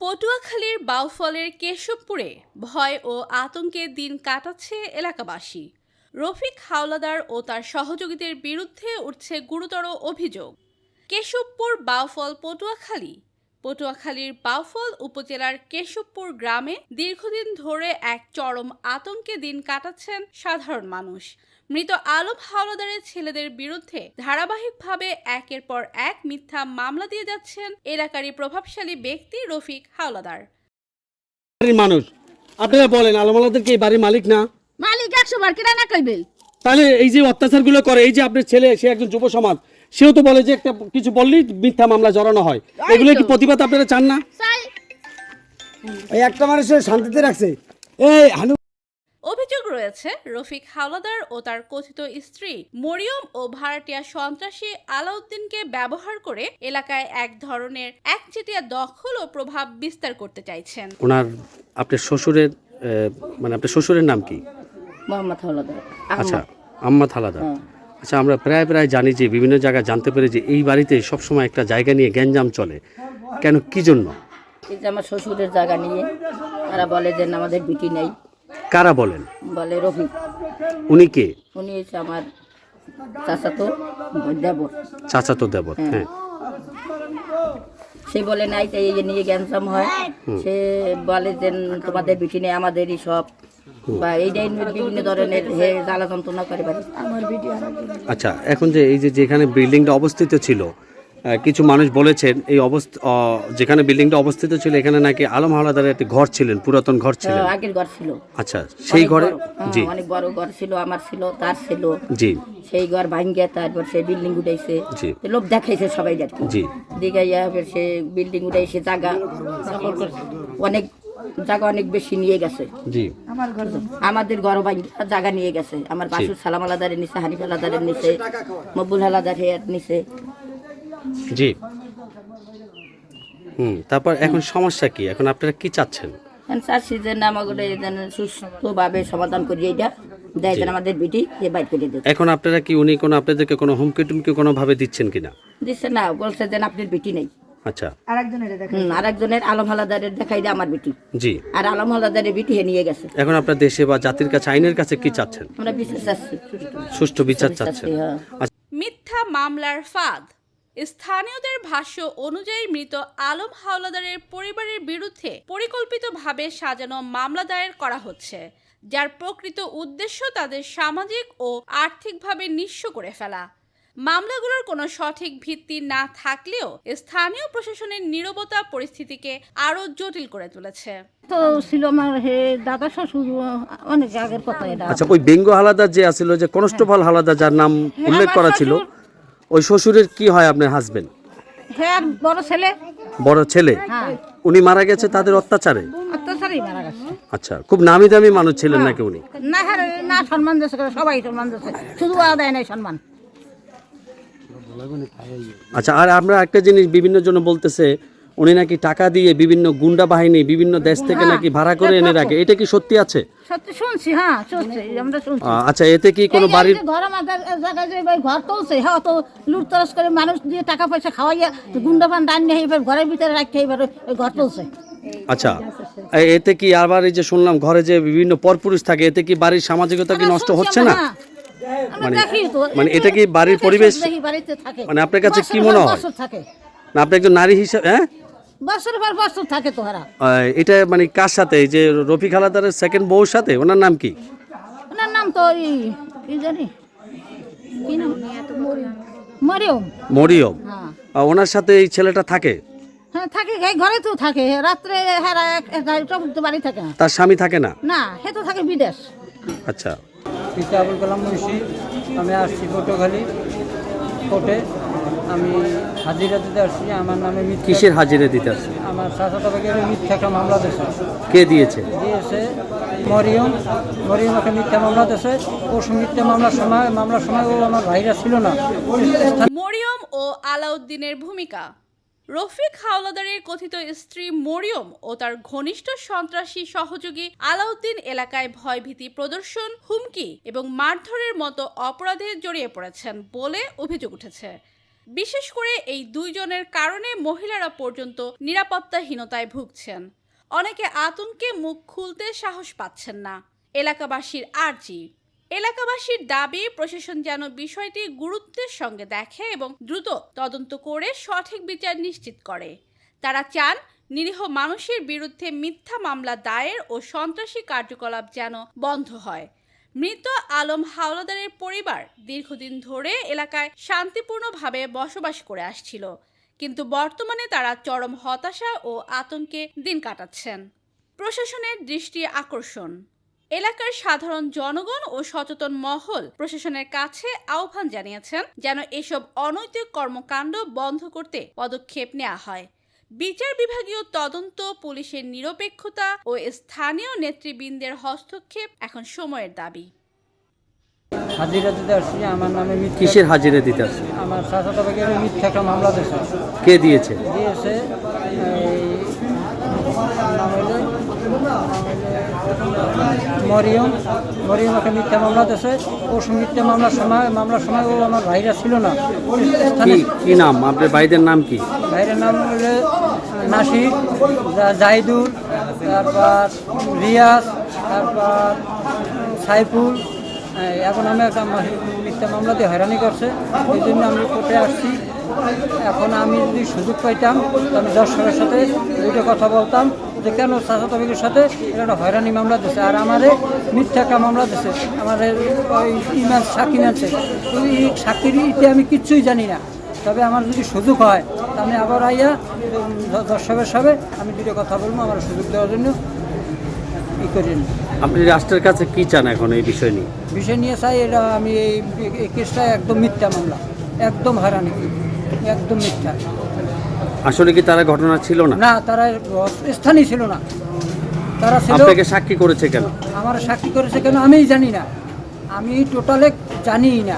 পটুয়াখালীর বাউফলের কেশবপুরে ভয় ও আতঙ্কে দিন কাটাচ্ছে এলাকাবাসী। রফিক হাওলাদার ও তার সহযোগীদের বিরুদ্ধে উঠছে গুরুতর অভিযোগ। কেশবপুর বাউফল পটুয়াখালী। পটুয়াখালীর বাউফল উপজেলার কেশবপুর গ্রামে দীর্ঘদিন ধরে এক চরম আতঙ্কে দিন কাটাচ্ছেন সাধারণ মানুষ। মৃত আলম হাওলাদারের ছেলেদের বিরুদ্ধে ধারাবাহিকভাবে একের পর এক মিথ্যা মামলা দিয়ে যাচ্ছেন এলাকারই প্রভাবশালী ব্যক্তি রফিক হাওলাদার। মানুষ। আপনারা বলেন আলমালাদের কি এই বাড়ির মালিক না? মালিক একশো বার কিনা না কইবে। তাহলে এই যে অত্যাচারগুলো করে এই যে আপনার ছেলে সে একজন যুব সমাজ সেও তো বলে যে একটা কিছু বললেই মিথ্যা মামলা জড়ানো হয়। এগুলো কি প্রতিবাদ আপনারা চান না? এই একটা মানুষের শান্তিতে রাখছে। এই হানু অভিযোগ রয়েছে রফিক হাওলাদার ও তার কথিত স্ত্রী মরিয়ম ও ভাড়াটিয়া সন্ত্রাসী আলাউদ্দিনকে ব্যবহার করে এলাকায় এক ধরনের একচেটিয়া দখল ও প্রভাব বিস্তার করতে চাইছেন। ওনার আপনার শ্বশুরের মানে আপনার শ্বশুরের নাম কি? মোহাম্মদ হলদার আচ্ছা আম্মা থালাদা আচ্ছা আমরা প্রায় প্রায় জানি যে বিভিন্ন জায়গায় জানতে পেরে যে এই বাড়িতে সবসময় একটা জায়গা নিয়ে গ্যাঞ্জাম চলে। কেন কি জন্য? এই যে আমার শ্বশুরের জায়গা নিয়ে তারা বলে যে আমাদের বিটি নেই। কারা বলেন? বলে রফিক। উনি কে? উনি হচ্ছে আমার চাচাতো দেবর। চাচাতো দেবর হ্যাঁ। সে বলে নাই তাই এই যে নিয়ে গ্যানসাম হয়। সে বলে যে তোমাদের বিটি নেই আমাদেরই সব। বা এইটাই নিয়ে বিভিন্ন ধরনের হে জ্বালা যন্ত্রণা করে আমার বিটি আচ্ছা এখন যে এই যে যেখানে বিল্ডিংটা অবস্থিত ছিল কিছু মানুষ বলেছেন এই অবস্থ যেখানে বিল্ডিংটা অবস্থিত ছিল এখানে নাকি আলম হাওলাদারের একটি ঘর ছিলেন পুরাতন ঘর ছিলেন। আগের ঘর ছিল। আচ্ছা সেই ঘরে হ্যাঁ, জি। অনেক বড় ঘর ছিল আমার ছিল তার ছিল। জি। সেই ঘর ভাঙ্গে তারপর সেই বিল্ডিং উঠাইছে। জি। লোক দেখাইছে সবাই দেখি জি। ফের সে বিল্ডিং উঠাইছে জায়গা অনেক জায়গা অনেক বেশি নিয়ে গেছে। জি। আমাদের ঘর ভাঙ্গা জায়গা নিয়ে গেছে। আমার বাসুর সালাম আলাদারের নিচে হানিফ আলাদারের নিচে মকবুল আলাদারের নিচে। জি। হুম তারপর এখন সমস্যা কি? এখন আপনারা কি চাচ্ছেন? চাচ্ছি যে যেন সুস্থভাবে সমাধান করি এটা দেয় যেন আমাদের বিটি যে বাইর করে দিতে। এখন আপনারা কি উনি কোনো আপনাদেরকে কোনো হুমকি টুমকি কোনোভাবে দিচ্ছেন কিনা? দিচ্ছে না বলছে যেন আপনার বিটি নেই। আচ্ছা। হুম, আরেকজনের আলম হালাদারের দেখাই দেয় আমার বিটি। জি। আর আলম হালাদারের বিটি হে নিয়ে গেছে। এখন আপনার দেশে বা জাতির কাছে আইনের কাছে কি চাচ্ছেন? আমরা বিশ্বাস চাচ্ছি। সুষ্ঠু বিচার চাচ্ছেন। হ্যাঁ। আচ্ছা। মিথ্যা মামলার ফাঁদ। স্থানীয়দের ভাষ্য অনুযায়ী মৃত আলম হাওলাদারের পরিবারের বিরুদ্ধে পরিকল্পিতভাবে সাজানো মামলা দায়ের করা হচ্ছে যার প্রকৃত উদ্দেশ্য তাদের সামাজিক ও আর্থিকভাবে নিঃস্ব করে ফেলা। মামলাগুলোর কোনো সঠিক ভিত্তি না থাকলেও স্থানীয় প্রশাসনের নীরবতা পরিস্থিতিকে আরও জটিল করে তুলেছে। তো ছিল আমার হে দাদা শ্বশুর অনেক আগের কথা এটা। আচ্ছা ওই বেঙ্গ হালাদার যে আছিল যে কনস্টেবল হালাদার যার নাম উল্লেখ করা ছিল ওই শ্বশুরের কি হয় আপনার হাজবেন্ড হ্যাঁ বড় ছেলে? বড় ছেলে? হ্যাঁ। উনি মারা গেছে তাদের অত্যাচারে? অত্যাচারেই মারা গেছে। আচ্ছা খুব নামি দামি মানুষ ছিলেন নাকি উনি? না হ্যাঁ না সম্মান দেশে সবাই সম্মান দেশে শুধু আদায় নাই সম্মান। আচ্ছা আর আমরা একটা জিনিস বিভিন্ন জন বলতেছে উনি নাকি টাকা দিয়ে বিভিন্ন গুন্ডা বাহিনী বিভিন্ন দেশ থেকে হ্যাঁ, নাকি ভাড়া করে এনে রাখে। এটা কি সত্যি আছে? সত্যি শুনছি হ্যাঁ শুনছি আমরা শুনছি। আচ্ছা এতে কি কোনো বাড়ির এই ঘর আমাদের জায়গায় যে ভাই ঘর তুলছে হ্যাঁ তো করে মানুষ দিয়ে টাকা পয়সা খাওয়াইয়া গুন্ডা ফান ডান নিয়ে এবার ঘরের ভিতরে রাখতে এবার ওই ঘর তুলছে। আচ্ছা এতে কি আবার এই যে শুনলাম ঘরে যে বিভিন্ন পরপুরুষ থাকে এতে কি বাড়ির সামাজিকতা কি নষ্ট হচ্ছে না? হ্যাঁ। মানে- মানে এটা কি বাড়ির পরিবেশ? মানে আপনার কাছে কি মনে হয়? না আপনি একজন নারী হিসাবে হ্যাঁ? বছরের পর বছর থাকে তো হারা এটা মানে কার সাথে? এই যে রফিক হালাদারের সেকেন্ড বউর সাথে? ওনার নাম কি? ওনার নাম তো ওই কি জানি কি নাম? মরিয়ম। মরিয়ম। হ্যাঁ। ওনার সাথে এই ছেলেটা থাকে? হ্যাঁ থাকে। এই ঘরে তো থাকে। রাত্রে হেরা তো বাড়ি থাকে। না তার স্বামী থাকে না? না সে তো থাকে বিদেশ। আচ্ছা। পিতা আবুল কালাম মুন্সি। আমি আসছি পটুয়াখালী কোর্টে। আমি হাজিরা দিতে আসছি আমার নামে কিসের হাজিরা দিতে আসছে? আমার শাসতা ভাগের মিথ্যা একটা মামলা দিয়েছে। কে দিয়েছে? দিয়েছে মরিয়ম। মরিয়ম একটা মিথ্যা মামলা দিয়েছে। ও মিথ্যা মামলার সময় মামলার সময় ও আমার ভাইরা ছিল না। মরিয়ম ও আলাউদ্দিনের ভূমিকা। রফিক হাওলাদারের কথিত স্ত্রী মরিয়ম ও তার ঘনিষ্ঠ সন্ত্রাসী সহযোগী আলাউদ্দিন এলাকায় ভয়ভীতি প্রদর্শন হুমকি এবং মারধরের মতো অপরাধে জড়িয়ে পড়েছেন বলে অভিযোগ উঠেছে। বিশেষ করে এই দুইজনের কারণে মহিলারা পর্যন্ত নিরাপত্তাহীনতায় ভুগছেন। অনেকে আতঙ্কে মুখ খুলতে সাহস পাচ্ছেন না। এলাকাবাসীর আর্জি। এলাকাবাসীর দাবি, প্রশাসন যেন বিষয়টি গুরুত্বের সঙ্গে দেখে এবং দ্রুত তদন্ত করে সঠিক বিচার নিশ্চিত করে। তারা চান নিরীহ মানুষের বিরুদ্ধে মিথ্যা মামলা দায়ের ও সন্ত্রাসী কার্যকলাপ যেন বন্ধ হয়। মৃত আলম হাওলাদারের পরিবার দীর্ঘদিন ধরে এলাকায় শান্তিপূর্ণভাবে বসবাস করে আসছিল। কিন্তু বর্তমানে তারা চরম হতাশা ও আতঙ্কে দিন কাটাচ্ছেন। প্রশাসনের দৃষ্টি আকর্ষণ। এলাকার সাধারণ জনগণ ও সচেতন মহল প্রশাসনের কাছে আহ্বান জানিয়েছেন যেন এসব অনৈতিক কর্মকাণ্ড বন্ধ করতে পদক্ষেপ নেওয়া হয়। বিচার বিভাগীয় তদন্ত পুলিশের নিরপেক্ষতা ও স্থানীয় নেতৃবৃন্দের হস্তক্ষেপ এখন সময়ের দাবি। হাজিরা দিতে আসছি আমার নামে কিসের হাজিরা দিতে আসছে আমার ভাইয়ের মিথ্যা একটা মামলা দিয়েছে। কে দিয়েছে? দিয়েছে এই নাম হইলে মরিয়ম মরিয়ম একটা মিথ্যা মামলা দিয়েছে। ও মিথ্যা মামলার সময় মামলার সময় ও আমার ভাইরা ছিল না। কি কি নাম? আপনার ভাইদের নাম কি? ভাইয়ের নাম হলে নাসির জা- জাহিদুল তারপর রিয়াজ তারপর সাইফুল। এখন আমি একটা মিথ্যা মামলাতে হয়রানি করছে। এই জন্য আমি কোর্টে আসছি। এখন আমি যদি সুযোগ পাইতাম আমি দর্শকের সাথে দুটো কথা বলতাম। যে কেন চাচাতবিকের সাথে একটা হয়রানি মামলা দিচ্ছে আর আমারে মিথ্যা মামলা দিচ্ছে আমার ওই ইমান সাক্ষী নাচ্ছে ওই সাক্ষীর ইতে আমি কিচ্ছুই জানি না। তবে আমার যদি সুযোগ হয় আমি আবার আইয়া দর্শকের সাথে আমি দুটো কথা বলব আমার সুযোগ দেওয়ার জন্য। ই করি আপনি রাষ্ট্রের কাছে কি চান এখন এই বিষয় নিয়ে? বিষয় নিয়ে চাই এটা আমি এই এই কেসটা একদম মিথ্যা মামলা। একদম হয়রানি। একদম মিথ্যা। আসলে কি তারা ঘটনা ছিল না? না তারা স্থানই ছিল না। তারা ছিল আপনাকে সাক্ষী করেছে কেন? আমার সাক্ষী করেছে কেন আমিই জানি না। আমি টোটালে জানি না।